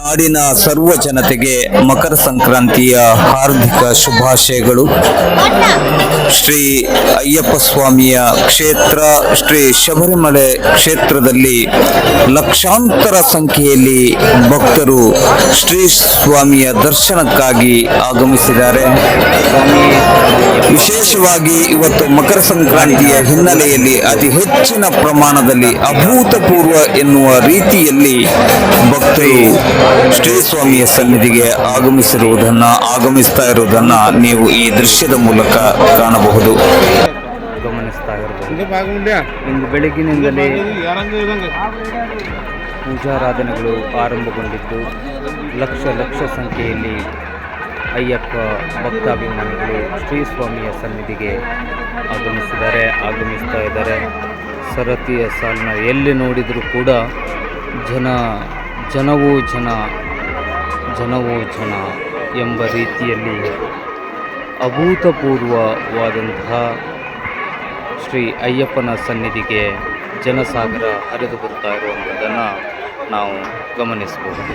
ನಾಡಿನ ಸರ್ವ ಜನತೆಗೆ ಮಕರ ಸಂಕ್ರಾಂತಿಯ ಹಾರ್ದಿಕ ಶುಭಾಶಯಗಳು. ಶ್ರೀ ಅಯ್ಯಪ್ಪ ಸ್ವಾಮಿಯ ಕ್ಷೇತ್ರ, ಶ್ರೀ ಶಬರಿಮಲೆ ಕ್ಷೇತ್ರದಲ್ಲಿ ಲಕ್ಷಾಂತರ ಸಂಖ್ಯೆಯಲ್ಲಿ ಭಕ್ತರು ಶ್ರೀ ಸ್ವಾಮಿಯ ದರ್ಶನಕ್ಕಾಗಿ ಆಗಮಿಸಿದ್ದಾರೆ. ಮುಖ್ಯವಾಗಿ ಇವತ್ತು ಮಕರ ಸಂಕ್ರಾಂತಿಯ ಹಿನ್ನೆಲೆಯಲ್ಲಿ ಅತಿ ಹೆಚ್ಚಿನ ಪ್ರಮಾಣದಲ್ಲಿ ಅಭೂತಪೂರ್ವ ಎನ್ನುವ ರೀತಿಯಲ್ಲಿ ಭಕ್ತರು ಶ್ರೀ ಸ್ವಾಮಿಯ ಸನ್ನಿಧಿಗೆ ಆಗಮಿಸಿರುವುದನ್ನು ಆಗಮಿಸ್ತಾ ಇರುವುದನ್ನು ನೀವು ಈ ದೃಶ್ಯದ ಮೂಲಕ ಕಾಣಬಹುದು. ಗಮನಿಸ್ತಾ ಇರಬಹುದು ಪೂಜಾರಾಧನೆಗಳು ಆರಂಭಗೊಂಡಿದ್ದು. ಲಕ್ಷ ಲಕ್ಷ ಸಂಖ್ಯೆಯಲ್ಲಿ ಅಯ್ಯಪ್ಪ ಭಕ್ತಾಭಿಮಾನಿಗಳು ಶ್ರೀ ಸ್ವಾಮಿಯ ಸನ್ನಿಧಿಗೆ ಆಗಮಿಸಿದ್ದಾರೆ, ಆಗಮಿಸ್ತಾ ಇದ್ದಾರೆ. ಸರತಿಯ ಸಾಲಿನ ಎಲ್ಲಿ ನೋಡಿದರೂ ಕೂಡ ಜನ, ಜನವೂ ಜನ ಜನವೂ ಜನ ಎಂಬ ರೀತಿಯಲ್ಲಿ ಅಭೂತಪೂರ್ವವಾದಂತಹ ಶ್ರೀ ಅಯ್ಯಪ್ಪನ ಸನ್ನಿಧಿಗೆ ಜನಸಾಗರ ಹರಿದು ಬರ್ತಾ ಇರುವಂಥದ್ದನ್ನು ನಾವು ಗಮನಿಸಬಹುದು.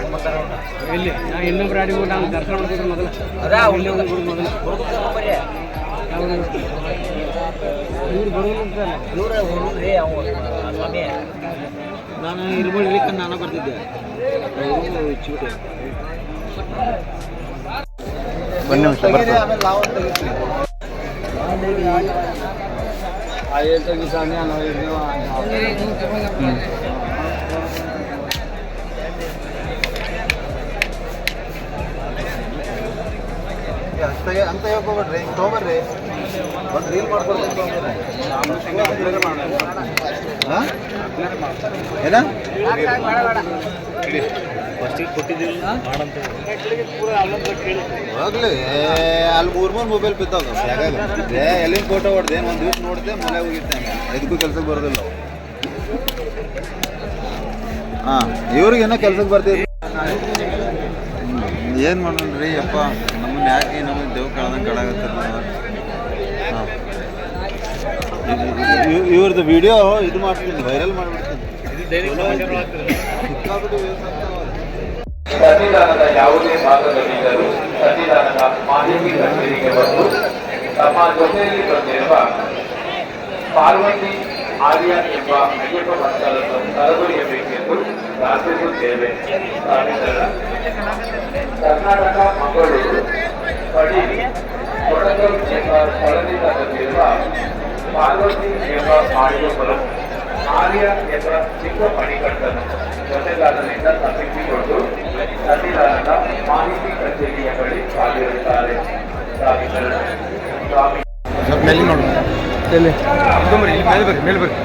ಎಲ್ಲಿ ನಾ ಇನ್ನೊಬ್ರು ಅಡಿ ನಾನು ದರ್ಶನ ಮಾಡ್ತಿದ್ರು ಮೊದಲು. ಅದೇ ಇಲ್ಲಿ ಹೋಗ್ಬಿಡು ಮೊದಲ? ಇವ್ರು ಬರೋಲ್ಲ ಅಂತಾರಲ್ಲ. ನಾನು ಇರ್ಬೋದು ಇರ್ಲಿಕ್ಕೆ ನಾನು ಬರ್ತಿದ್ದೆ. ಅವರು ಚೂಟೆ ಒಂದು ನಿಮಿಷ ಅಂತ ಹೇಳ್ಕೊಬೇಡ್ರಿ. ತೊಗೊಬರ್ರಿ ಒಂದು ರೀಲ್ ಮಾಡ್ಕೊಡ್ತೀನಿ ಹಾಂ? ಏನ? ಹೋಗ್ಲಿ. ಅಲ್ಲಿ ಮೂರು ಮೂರು ಮೊಬೈಲ್ ಬಿದ್ದಾವ. ಏ, ಎಲ್ಲಿಂದ ಫೋಟೋ ಹೊಡೆದೆ? ಒಂದು ದಿವಸ ನೋಡಿದೆ, ಮನೆ ಹೋಗಿರ್ತೇನೆ ಇದಕ್ಕೂ ಕೆಲ್ಸಕ್ಕೆ ಬರೋದಿಲ್ಲ ಹಾಂ ಇವ್ರಿಗೆ ಏನೋ ಕೆಲ್ಸಕ್ಕೆ ಬರ್ತೀವಿ ಏನು ಮಾಡೋಣ್ರಿ, ಅಪ್ಪ? ಯಾಕೆ ನಮಗೆ ದೇವ್ ಕಳ್ದಂಗೆ ಕಳಾಗತ್ತಲ್ಲ ಹಾಂ. ಇವ್ರದ್ದು ವಿಡಿಯೋ ಇದು ಮಾಡ್ತೀನಿ ವೈರಲ್ ಮಾಡಿಬಿಡ್ತೀನಿ. ಸನ್ನಿಧಾನದ ಯಾವುದೇ ಭಾಗದಲ್ಲಿದ್ದರೂ ಸನ್ನಿಧಾನದ ಮಾಹಿತಿ ಕಚೇರಿಗೆ ಬಂದು ತಮ್ಮ ಜೊತೆಯಲ್ಲಿ ಬಂದಿರುವ ಪಾರ್ವತಿ ಆರ್ಯ ಎಂಬ ಅಯ್ಯಪ್ಪ ಭಕ್ತರನ್ನು ಕರೆದೊಯ್ಯಬೇಕೆಂದು ಪ್ರಾರ್ಥಿಸುತ್ತೇವೆ. ಕರ್ನಾಟಕ ಮಂಗಳೂರು. ಪಡಿ ಕೊಡಗಲ್ ಎಂಬ ಸ್ಥಳದಿಂದ ಪಾರ್ವತಿ ಎಂಬ ಮಾಡಿಯೊಬ್ಬರು ಆರ್ಯ ಎಂಬ ಚಿಕ್ಕ ಮಣಿಕಟ್ಟನ್ನು ಜೊತೆಗಾರರಿಂದ ತಪ್ಪಿಸಿಕೊಂಡು ಸನ್ನಿಧಾನದ ಮಾಹಿತಿ ಕಚೇರಿಯ ಬಳಿ ಸ್ವಾಮಿಗಳ ಸ್ವಾಮಿ ಎಲ್ಲಿ ಮೇಲೆ ಬರ್ರಿ ಮೇಲೆ ಬರ್ರಿ